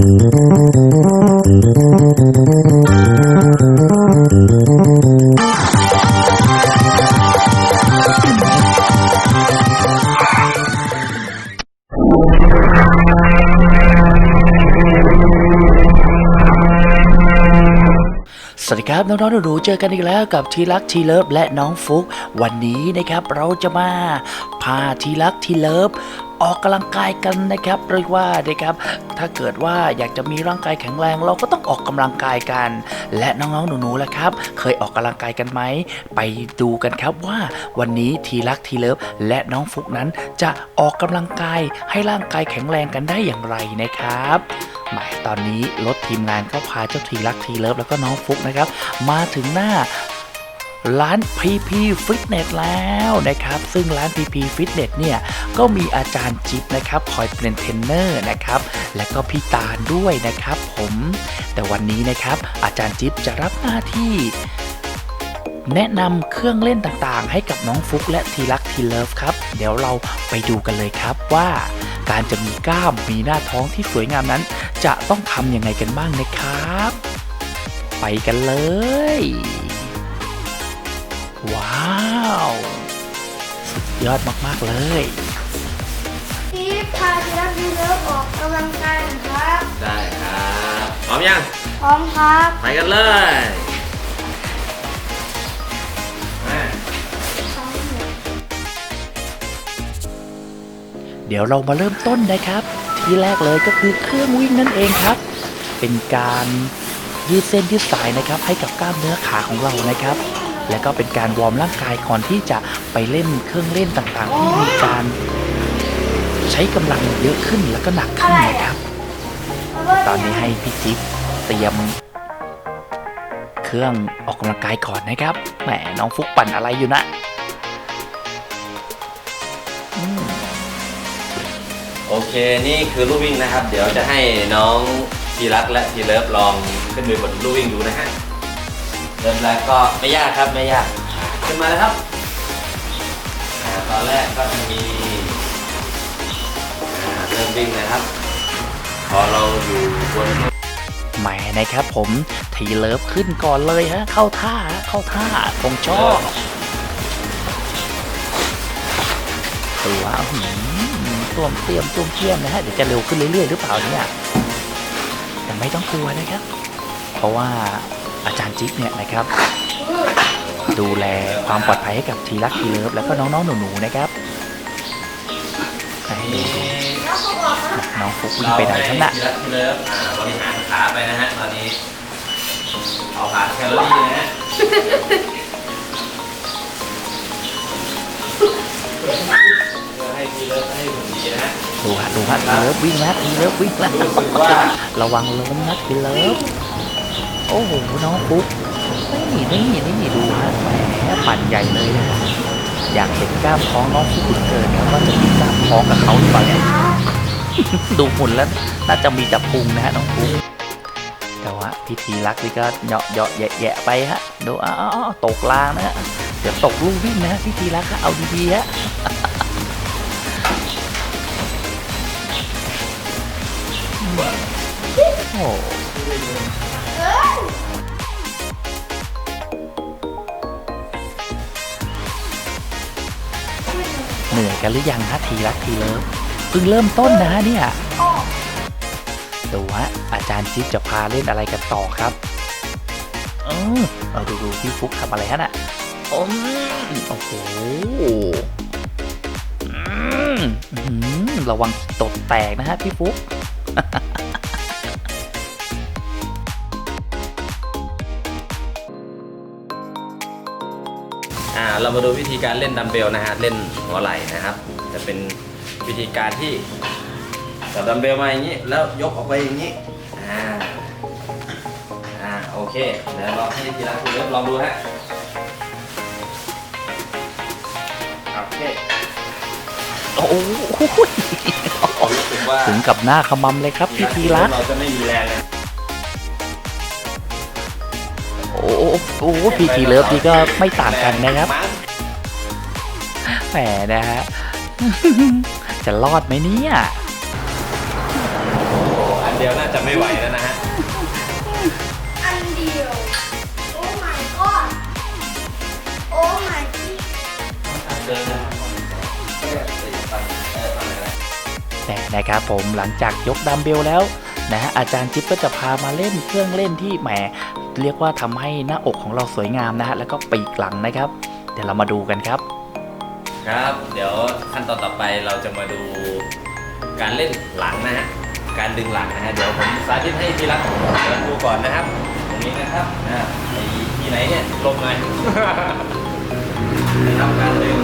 ส วัสดีครับน้องๆหนูๆเจอกันอีกแล้วกับทีรักทีเลิฟและน้องฟุก วันนี้นะครับเราจะมาพาทีรักทีเลิฟออกกำลังกายกันนะครับเรียกว่านะครับ ถ้าเกิดว่าอยากจะมีร่างกายแข็งแรง เราก็ต้องออกกำลังกายกัน และน้องๆหนูๆล่ะครับ เคยออกกำลังกายกันไหมไปดูกันครับว่าวันนี้ทีรักทีเลิฟและน้องฟุกนั้นจะออกกำลังกายให้ร่างกายแข็งแรงกันได้อย่างไรนะครับ หมายตอนนี้รถทีมงานก็พาเจ้าทีรักทีเลิฟแล้วก็น้องฟุกนะครับ มาถึงหน้าร้าน PP Fitness แล้วนะครับ ซึ่งร้าน PP Fitness เนี่ย ก็มีอาจารย์จิ๊บนะครับ คอยเป็นเทรนเนอร์นะครับ และก็พี่ตาลด้วยนะครับผม แต่วันนี้นะครับ อาจารย์จิ๊บจะรับหน้าที่แนะนำเครื่องเล่นต่างๆ ให้กับน้องฟุกและทีรักทีเลิฟครับ เดี๋ยวเราไปดูกันเลยครับว่าการจะมีกล้ามมีหน้าท้องที่สวยงามนั้น จะต้องทำยังไงกันบ้างนะครับ ไปกันเลย ว้าว สุดยอดมาก ๆ เลยที่พาทีรักดีเลิฟออกกำลังกายนะครับ ได้ครับพร้อมยัง พร้อมครับ ไปกันเลยมาเดี๋ยวเรามาเริ่มต้นนะครับ ที่แรกเลยก็คือเครื่องวิ่งนั่นเองครับ เป็นการยืดเส้นยืดสายนะครับ ให้กับกล้ามเนื้อขาของเรานะครับ และก็เป็นการวอร์มร่างกายก่อนที่จะไปเล่นเครื่องเล่นต่างๆ ที่มีการใช้กำลังเยอะขึ้นแล้วก็หนักขึ้นนะครับ ตอนนี้ให้พี่จิ๊บเตรียม เครื่องออกกำลังกายก่อนนะครับแหมน้องฟุกปั่นอะไรอยู่นะ เคนี่คือลู่วิ่งนะครับ เดี๋ยวจะให้น้องทีรักและทีเลิฟลองขึ้นไปบนลู่วิ่งดูนะฮะเริ่มแรกก็ไม่ยากครับไม่ยากขึ้นมาเลยครับอ่าตอนแรกก็จะมีอ่าเริ่มวิ่งนะครับ พอเราอยู่บนแหมนะครับผมทีเลิฟขึ้นก่อนเลยฮะเข้าท่าฮะเข้าท่าคงชอบตัวหืม ตัวมเตรียมตัวมเทียมนะฮะเดี๋ยวจะเร็วขึ้นเรื่อย ๆ หรือเปล่าเนี่ยแต่ไม่ต้องกลัวนะครับ เพราะว่าอาจารย์จิ๊กเนี่ยนะครับ ดูแลความปลอดภัยให้กับทีรักทีเลิฟแล้วก็น้องๆหนูๆนะครับให้ดูดูน้องฟุกวิ่งไปไหนครับน่ะทีรักทีเลิฟอ่าบริหารขาไปนะฮะตอนนี้เอาผ่าแคลอรี่นะฮะ ดูฮะดูฮะทีเลิฟวิ่งนะทีเลิฟวิ่งนะรู้สึกว่าระวังล้มนะทีเลิฟโอ้โหน้องปุ๊กนี่นี่นี่ดูฮะแหมปั่นใหญ่เลยนะอยากเห็นกล้ามท้องน้องปุ๊กเหลือเกินครับว่าจะมีกล้ามท้องกับเขาหรือเปล่าเนี่ยดูหุ่นแล้วน่าจะมีแต่พุงนะฮะน้องปุ๊กแต่ว่าพิธีรักนี่ก็เหยาะเหยาะแยะแยะไปฮะดูอ้าวตกลางนะฮะเดี๋ยวตกลูกวิ่งนะฮะพิธีรักฮะเอาดีๆฮะ โอ้เหนื่อยกันหรือยังฮะทีรักทีเลิฟเพิ่งเริ่มต้นนะฮะเนี่ยดูฮะอาจารย์จิ๊บจะพาเล่นอะไรกันต่อครับเออเอาดูดูพี่ฟุกทำอะไรฮะน่ะโอ้โหระวังตดแตกนะฮะพี่ฟุก อ่าเรามาดูวิธีการเล่นดัมเบลนะฮะเล่นหัวไหล่นะครับ จะเป็นวิธีการที่จับดัมเบลมาอย่างนี้ แล้วยกออกไปอย่างนี้อ่าอ่าโอเคเดี๋ยวเราให้ทีละทีเลิฟลองดูฮะโอเคโอ้โหผมรู้สึกว่าถึงกับหน้าขมำเลยครับพี่ทีรักเราจะไม่มีแรงนะโโอ้โหพี่ทีเลิฟนี่ก็ไม่ต่างกันนะครับ แหมนะฮะ จะรอดไหมเนี่ยโอ้อันเดียวน่าจะไม่ไหวแล้วนะฮะ อันเดียว โอ้ my god โอ้ my god เดินนะเออฟังเออฟังอะไรแต่นะครับผมหลังจากยกดัมเบลแล้ว นะฮะอาจารย์จิ๊บก็จะพามาเล่นเครื่องเล่นที่แหมเรียกว่าทำให้หน้าอกของเราสวยงามนะฮะแล้วก็ปีกหลังนะครับ เดี๋ยวเรามาดูกันครับ ครับ เดี๋ยวขั้นตอนต่อไปเราจะมาดูการเล่นหลังนะฮะการดึงหลังนะฮะเดี๋ยวผมสาธิตให้ทีละเดินดูก่อนนะครับ ตรงนี้นะครับอ่าไอ้ที่ไหนเนี่ยลงหน่อยนะครับการดึง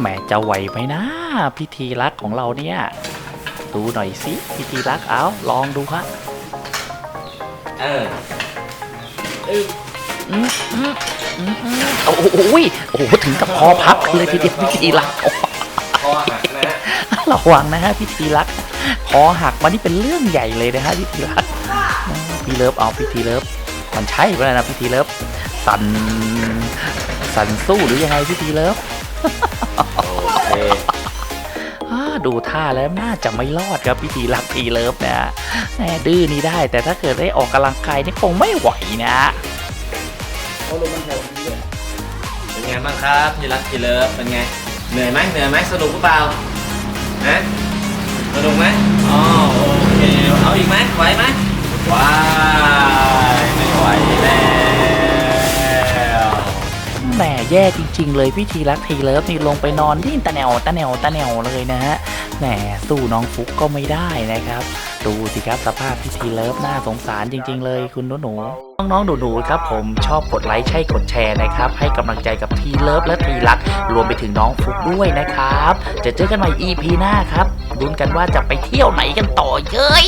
แหมจะไหวไหมนะพิธีรักของเราเนี่ย ดูหน่อยสิพิธีรักเอาลองดูฮะเออเอออืมอืมอืมอืมโอ้โหโอ้ยโอ้โหถึงกับคอพับกันเลยทีเดียวพิธีรักโอ้คอหักนะฮะระวังนะฮะพิธีรักคอหักมานี่เป็นเรื่องใหญ่เลยนะฮะพิธีรักพี่เลิฟเอาพิธีเลิฟมันใช่ไหมนะพิธีเลิฟสันสันสู้หรือยังไงพิธีเลิฟโอเคอ่า ดูท่าแล้วน่าจะไม่รอดครับพิธีรักพีเลิฟนะแหมดื้อนี่ได้ แต่ถ้าเกิดได้ออกกำลังกายนี่คงไม่ไหวนะเป็นไงบ้างครับทีรักทีเลิฟเป็นไงเหนื่อยไหมเหนื่อยไหมสนุกหรือเปล่าฮะสนุกไหมอ๋อโอเคเอาอีกไหมไหวไหมว้ายไม่ไหวแล้ว หมแย่จริง ๆ เลยพิธีรักทีเลิฟนี่ลงไปนอนดิ้นตะแนวตะแนวตะแนวเลยนะฮะแหมสู้น้องฟุกก็ไม่ได้นะครับดูสิครับสภาพพิธีเลิฟน่าสงสารจริง ๆ เลยคุณหนูๆน้องๆหนูๆครับผมชอบกดไลค์ใช่กดแชร์นะครับ ให้กำลังใจกับทีเลิฟและทีรัก รวมไปถึงน้องฟุกด้วยนะครับ จะเจอกันใหม่ EP หน้าครับลุ้นกันว่าจะไปเที่ยวไหนกันต่อเย้ย